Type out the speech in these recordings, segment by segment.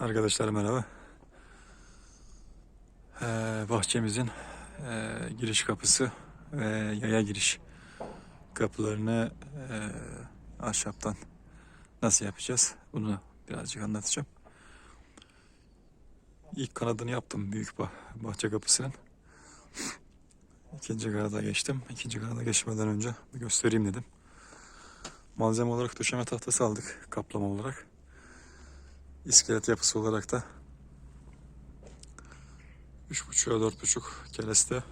Arkadaşlar merhaba. Ee, bahçemizin e, giriş kapısı ve yaya giriş kapılarını e, ahşaptan nasıl yapacağız? Bunu birazcık anlatacağım. İlk kanadını yaptım büyük bah- bahçe kapısının. İkinci kanada geçtim. İkinci kanada geçmeden önce göstereyim dedim. Malzeme olarak döşeme tahtası aldık kaplama olarak. İskelet yapısı olarak da 3.5'a 4.5 kereste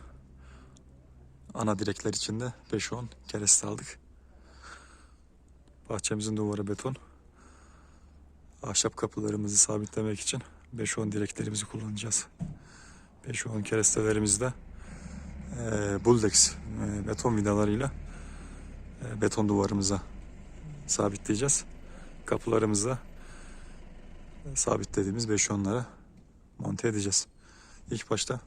ana direkler içinde 5-10 kereste aldık. Bahçemizin duvarı beton. Ahşap kapılarımızı sabitlemek için 5-10 direklerimizi kullanacağız. 5-10 kerestelerimizi de e, Buldex e, beton vidalarıyla e, beton duvarımıza sabitleyeceğiz. Kapılarımızı da sabitlediğimiz 5 onlara monte edeceğiz. İlk başta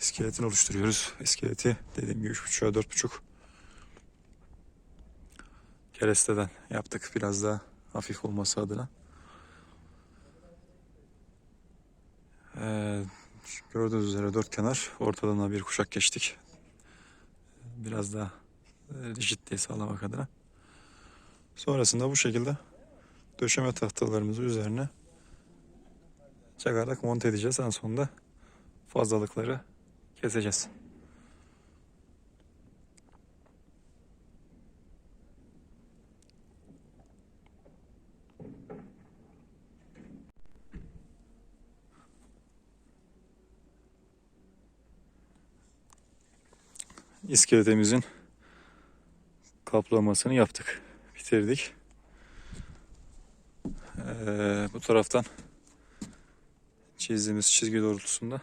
iskeletini oluşturuyoruz. İskeleti dediğim gibi 3.5'a 4.5 keresteden yaptık. Biraz daha hafif olması adına. Ee, gördüğünüz üzere dört kenar ortadan da bir kuşak geçtik. Biraz daha rigidliği sağlamak adına. Sonrasında bu şekilde döşeme tahtalarımızı üzerine çakarak monte edeceğiz. En sonunda fazlalıkları keseceğiz. İskeletimizin kaplamasını yaptık. Bitirdik. Ee, bu taraftan çizdiğimiz çizgi doğrultusunda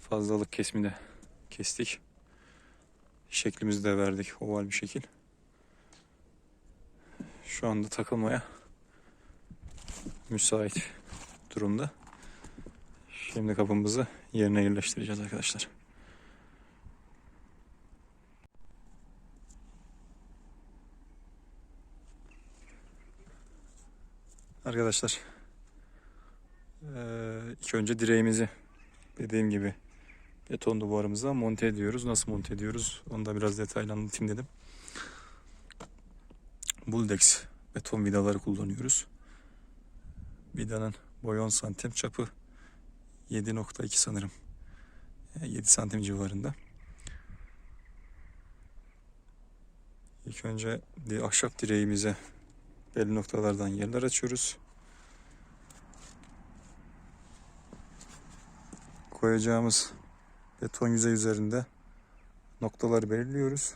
fazlalık kesimini kestik. Şeklimizi de verdik oval bir şekil. Şu anda takılmaya müsait durumda. Şimdi kapımızı yerine yerleştireceğiz arkadaşlar. Arkadaşlar eee, ilk önce direğimizi dediğim gibi beton duvarımıza monte ediyoruz. Nasıl monte ediyoruz onu da biraz detaylı anlatayım dedim. Buldex beton vidaları kullanıyoruz. Vidanın boyu 10 santim çapı 7.2 sanırım. Yani 7 santim civarında. İlk önce ahşap direğimize belli noktalardan yerler açıyoruz. Koyacağımız beton yüzey üzerinde noktaları belirliyoruz.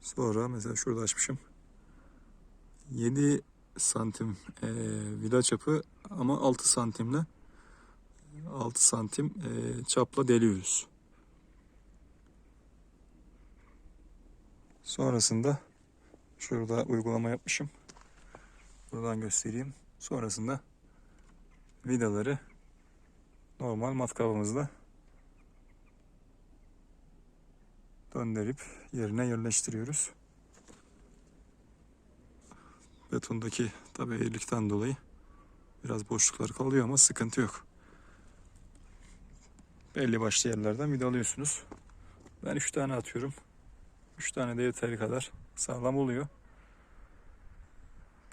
Sonra mesela şurada açmışım. 7 santim eee vida çapı ama 6 santimle 6 santim eee, çapla deliyoruz. Sonrasında şurada uygulama yapmışım. Buradan göstereyim. Sonrasında vidaları normal matkabımızla döndürüp yerine yerleştiriyoruz. Betondaki tabi eğrilikten dolayı biraz boşluklar kalıyor ama sıkıntı yok. Belli başlı yerlerden vidalıyorsunuz. Ben 3 tane atıyorum. 3 tane de yeteri kadar sağlam oluyor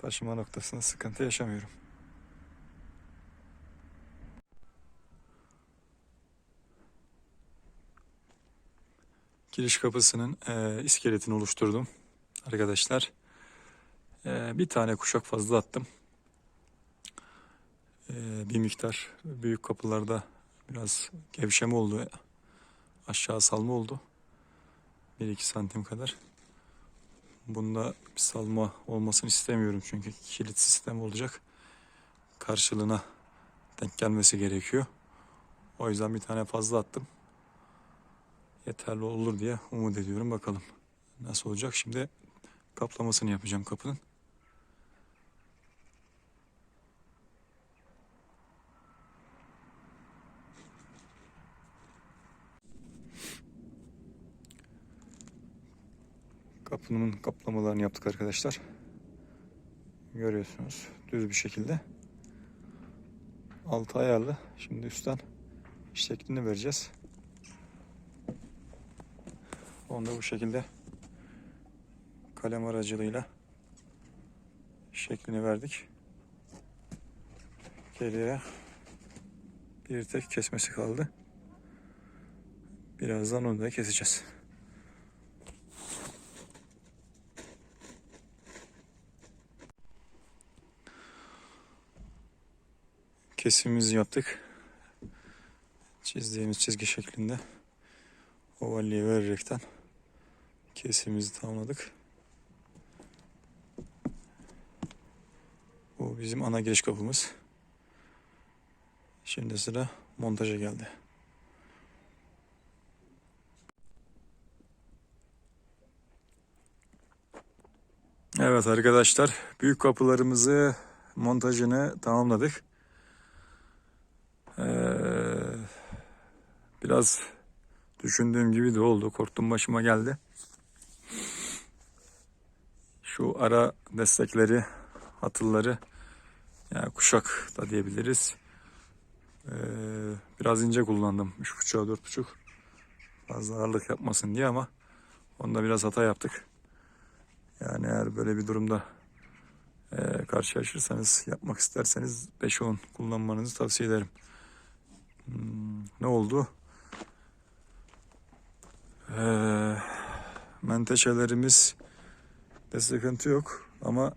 taşıma noktasında sıkıntı yaşamıyorum. Giriş kapısının e, iskeletini oluşturdum. Arkadaşlar e, bir tane kuşak fazla attım. E, bir miktar büyük kapılarda biraz gevşeme oldu. Aşağı salma oldu. 1-2 santim kadar. Bunda bir salma olmasını istemiyorum çünkü kilit sistem olacak. Karşılığına denk gelmesi gerekiyor. O yüzden bir tane fazla attım. Yeterli olur diye umut ediyorum bakalım. Nasıl olacak? Şimdi kaplamasını yapacağım kapının. Kapının kaplamalarını yaptık arkadaşlar. Görüyorsunuz düz bir şekilde. Altı ayarlı. Şimdi üstten şeklini vereceğiz. Onu da bu şekilde kalem aracılığıyla şeklini verdik. Geriye bir tek kesmesi kaldı. Birazdan onu da keseceğiz. Kesimimizi yaptık. Çizdiğimiz çizgi şeklinde ovalliği vererekten kesimimizi tamamladık. Bu bizim ana giriş kapımız. Şimdi sıra montaja geldi. Evet arkadaşlar, büyük kapılarımızı montajını tamamladık. Ee, biraz düşündüğüm gibi de oldu. Korktum başıma geldi. Şu ara destekleri, hatılları, yani kuşak da diyebiliriz. Ee, biraz ince kullandım. 3.5'a 4.5 fazla ağırlık yapmasın diye ama onda biraz hata yaptık. Yani eğer böyle bir durumda e, karşılaşırsanız yapmak isterseniz 5-10 kullanmanızı tavsiye ederim. Hmm, ne oldu? Ee, menteşelerimiz de sıkıntı yok ama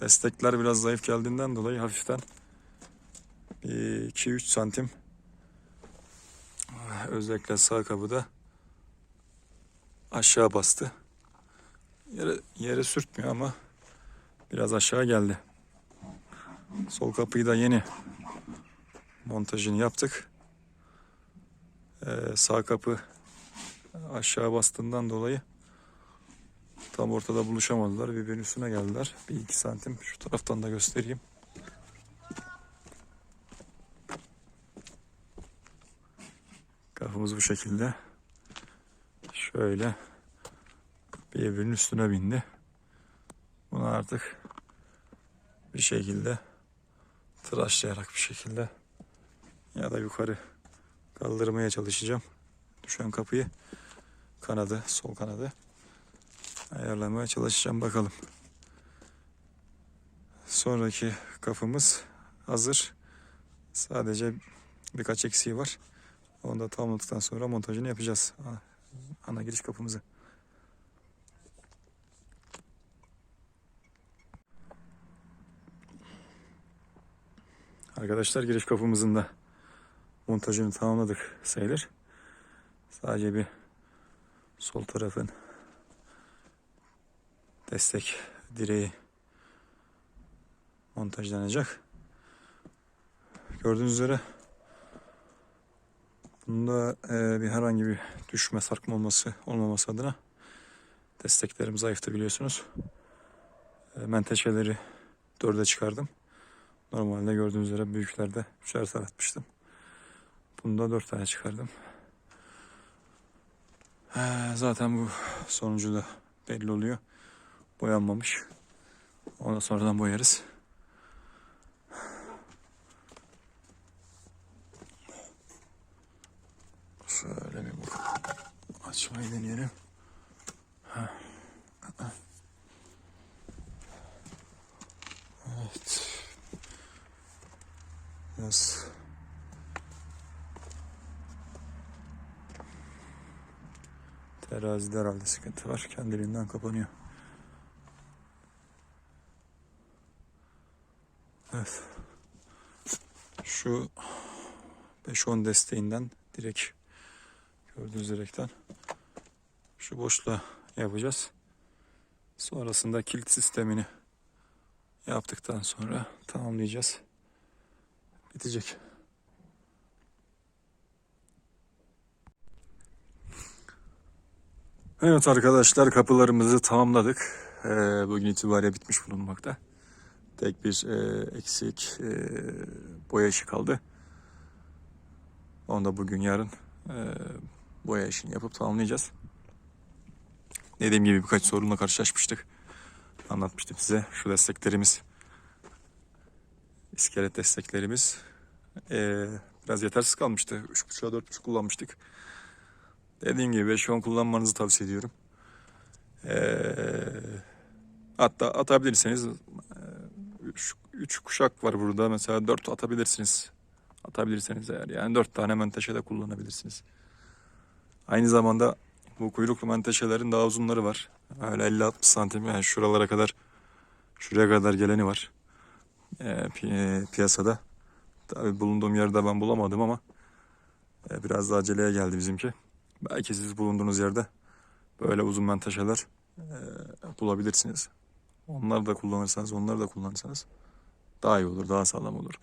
destekler biraz zayıf geldiğinden dolayı hafiften 2-3 santim özellikle sağ kapıda aşağı bastı. Yere, yere sürtmüyor ama biraz aşağı geldi. Sol kapıyı da yeni montajını yaptık. Ee, sağ kapı aşağı bastığından dolayı tam ortada buluşamadılar. Birbirinin üstüne geldiler. Bir iki santim şu taraftan da göstereyim. Kapımız bu şekilde. Şöyle birbirinin üstüne bindi. Bunu artık bir şekilde tıraşlayarak bir şekilde ya da yukarı kaldırmaya çalışacağım. Düşen kapıyı kanadı, sol kanadı ayarlamaya çalışacağım bakalım. Sonraki kapımız hazır. Sadece birkaç eksiği var. Onu da tamamladıktan sonra montajını yapacağız. Ana giriş kapımızı. Arkadaşlar giriş kapımızın da montajını tamamladık sayılır. Sadece bir sol tarafın destek direği montajlanacak. Gördüğünüz üzere bunda e, bir herhangi bir düşme sarkma olması olmaması adına desteklerim zayıftı biliyorsunuz. E, menteşeleri dörde çıkardım. Normalde gördüğünüz üzere büyüklerde üçer tane. Bunda dört tane çıkardım. Ee, zaten bu sonucu da belli oluyor. Boyanmamış. Ondan sonradan boyarız. Şöyle bir bu açmayı deneyelim. Evet. Biraz terazide herhalde sıkıntı var. Kendiliğinden kapanıyor. Evet. Şu 5-10 desteğinden direkt gördüğünüz direkten şu boşluğa yapacağız. Sonrasında kilit sistemini yaptıktan sonra tamamlayacağız. Bitecek. Evet arkadaşlar kapılarımızı tamamladık. Ee, bugün itibariyle bitmiş bulunmakta. Tek bir e, eksik e, boya işi kaldı. Onu da bugün yarın e, boya işini yapıp tamamlayacağız. Dediğim gibi birkaç sorunla karşılaşmıştık. Anlatmıştım size. Şu desteklerimiz, iskelet desteklerimiz Ee, biraz yetersiz kalmıştı. 3.5'a 4.5 kullanmıştık. Dediğim gibi 5-10 kullanmanızı tavsiye ediyorum. Ee, hatta atabilirseniz 3 kuşak var burada. Mesela 4 atabilirsiniz. Atabilirseniz eğer. Yani 4 tane menteşe de kullanabilirsiniz. Aynı zamanda bu kuyruklu menteşelerin daha uzunları var. Öyle 50-60 santim yani şuralara kadar şuraya kadar geleni var. Ee, pi- piyasada. Tabii bulunduğum yerde ben bulamadım ama e, biraz da aceleye geldi bizimki. Belki siz bulunduğunuz yerde böyle uzun menteşeler e, bulabilirsiniz. Onları da kullanırsanız, onları da kullanırsanız daha iyi olur, daha sağlam olur.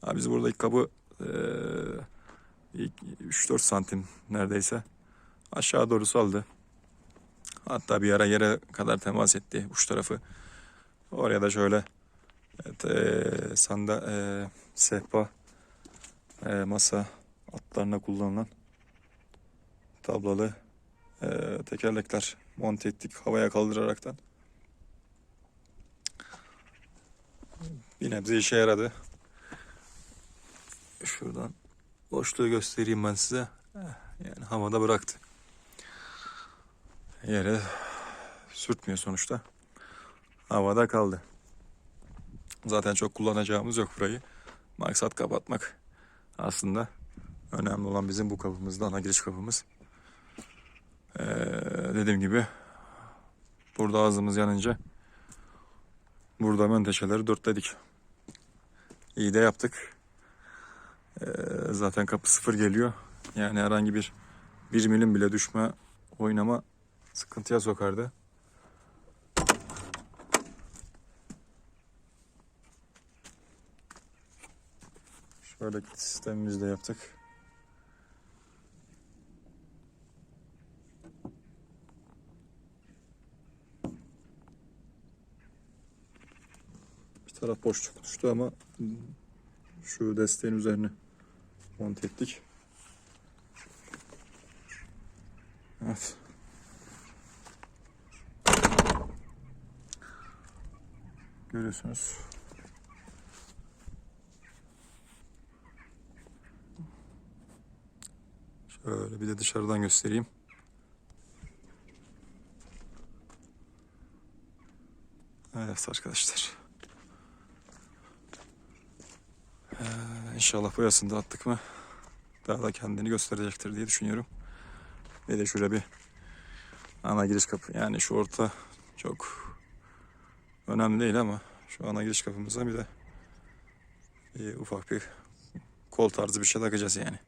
Ha, biz buradaki kabı e, ilk 3-4 santim neredeyse aşağı doğru saldı. Hatta bir ara yere kadar temas etti uç tarafı. Oraya da şöyle evet, e, sanda e, sehpa e, masa altlarına kullanılan tablalı e, tekerlekler monte ettik havaya kaldıraraktan. Bir nebze işe yaradı. Şuradan boşluğu göstereyim ben size. Eh, Yani havada bıraktı. Yere sürtmüyor sonuçta. Havada kaldı. Zaten çok kullanacağımız yok burayı. Maksat kapatmak. Aslında önemli olan bizim bu kapımızda ana giriş kapımız. Ee, dediğim gibi burada ağzımız yanınca burada menteşeleri dörtledik. İyi de yaptık. Ee, zaten kapı sıfır geliyor. Yani herhangi bir bir milim bile düşme, oynama sıkıntıya sokardı. Şöyle sistemimizi de yaptık. Taraf boşluk düştü ama şu desteğin üzerine monte ettik. Evet. Görüyorsunuz. Şöyle bir de dışarıdan göstereyim. Evet arkadaşlar. İnşallah boyasını da attık mı daha da kendini gösterecektir diye düşünüyorum. Bir de şöyle bir ana giriş kapı. Yani şu orta çok önemli değil ama şu ana giriş kapımıza bir de bir ufak bir kol tarzı bir şey takacağız yani.